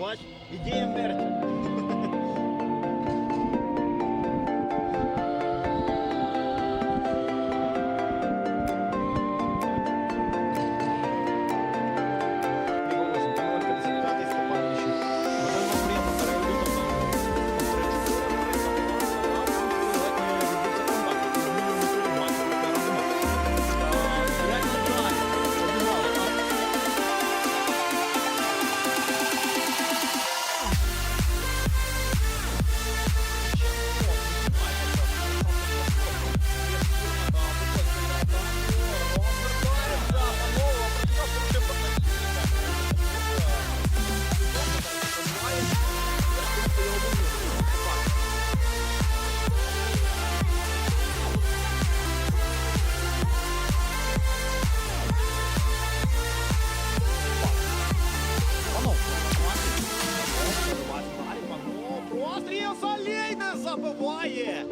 бач, ідея мерча. Солей не забиває!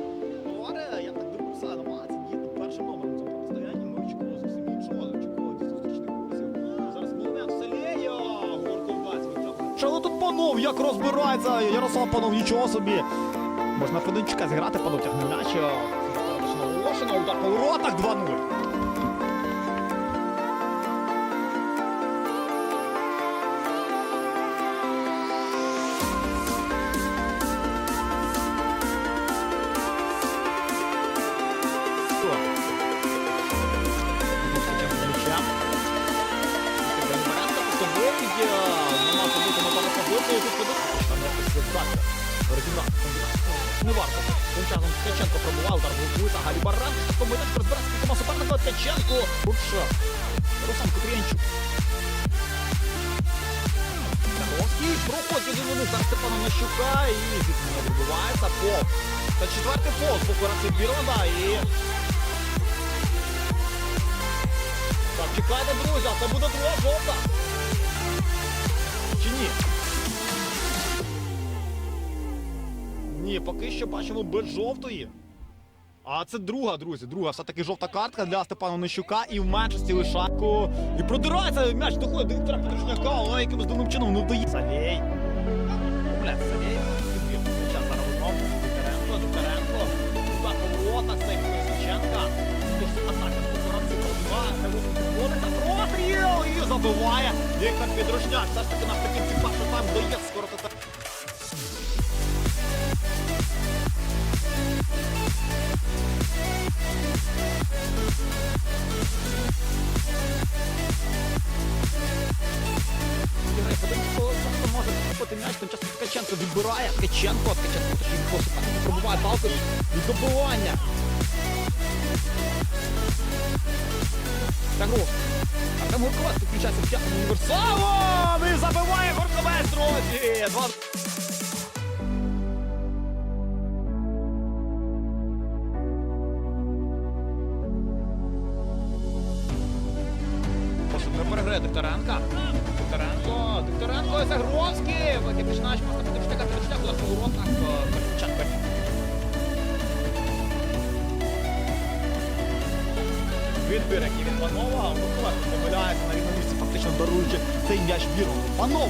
Горе, я так дивився, намагається діяти першим номером в цьому протистоянні. Ми очікували зовсім іншого, очікували зустрічних курсів. Зараз момент Солея! Горковець витягує. Що тут панов, як розбирається? Ярослав панов, нічого собі. Можна Федончика зіграти, панов тягне м'яч. Оголошено, удар по воротах 2-0. Оригінал. Не варто. Тим часом Ткаченко пробував, удар блокується, Галі Баранко, що комбінація розбирається, кілька суперника, Ткаченко, Бурша, Руслан Купрієнчук. Таровський проходить один вони за Степана Нащука і звідси відбувається пол. Та четвертий пол з боку Раци Бірланда і Так, чекайте, друзі, це буде друга жовта. Чи ні? Ні, поки що бачимо без жовтої. А це друга, друзі, друга все-таки жовта картка для Степана Нищука і в меншості лишаку. І продирається м'яч доходить до Віктора Петрушняка, але якимось дивним чином не вдає. Салєй. Бля, Салєй. Зараз зараз знов. Докторенко, Докторенко. Удар по воротах, цей Колесниченка. Тут атака з Кукуранці пробиває, це на забиває Віктор Підрушняк. Все ж таки наприкінці першого тайм дає скоротити. Купити м'яч, тим часом Ткаченко відбирає. Ткаченко, Ткаченко його суперник пробуває палкою від добивання. Тагров. Артем Гурковець підключається в п'ятому універсалом і забиває Гурковець, друзі! Два... Прошу, не переграє Докторенка. Докторенко, Докторенко, Загровський. Починач, просто Петрушняка, Петрушняк, удар по воротах. Петрушняк, Відбір, який від Панова, Микола помиляється на рівному місці, фактично даруючи цей м'яч віру. Панов!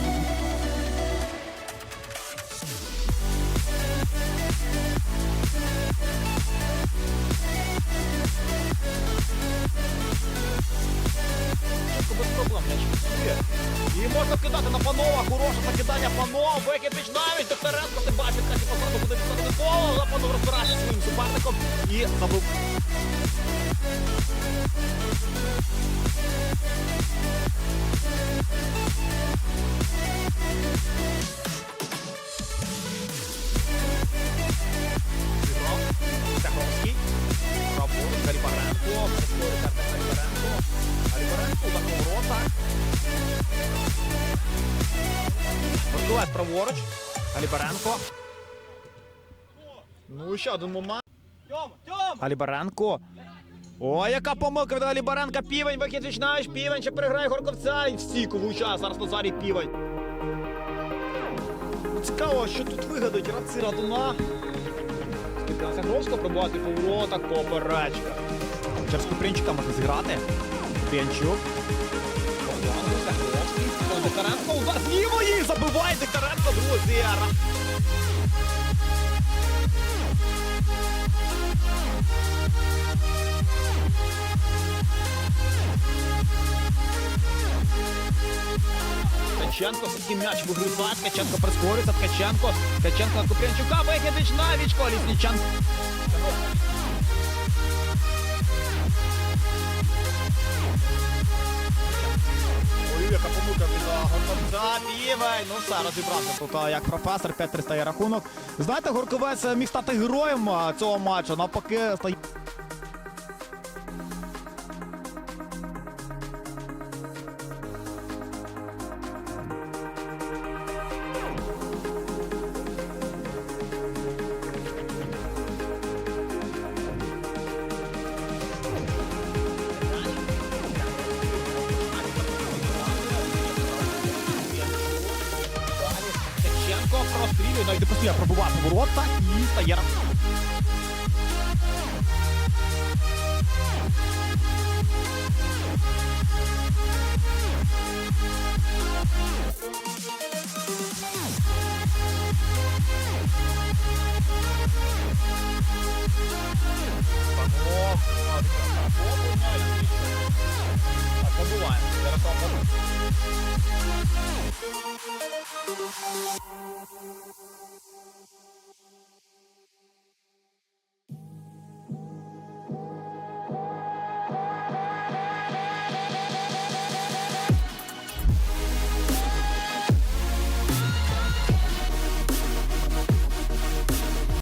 Можна на Панова, хороше закидання Панова, піч навіть, Докторенко, ти бачиш, і посаду буде відставити коло, але Панов розбирає своїм суперником і забив. Зіграв. Гортулець праворуч. Галібаренко. Ну, ще один момент. Галібаренко. Ой, яка помилка від Галібаренка. Півень, вихід вічнаєш, півень, ще переграє Горковця і в стійку влучає. Зараз Назарій півень. Цікаво, що тут вигадають радці Радуна. Скільки Загровського пробувати по воротах, поперечка. Через Купрінчика можна зіграти. Купрінчук. Бондаренко, удар з лівої, Пробиває Дикаренко, друзі. Ткаченко все-таки м'яч вигризає, Ткаченко прискорюється, Ткаченко, Ткаченко на Купрянчука, Вигідич на Вічко, Лісніченко. Ой, Ну все, розібрався тут, як професор, 5-3 стає рахунок. Знаєте, Горковець міг стати героєм цього матчу, навпаки, стає... прострілює, навіть не прострілює, пробиває поворота і стає рахунок. Ярослав Панов.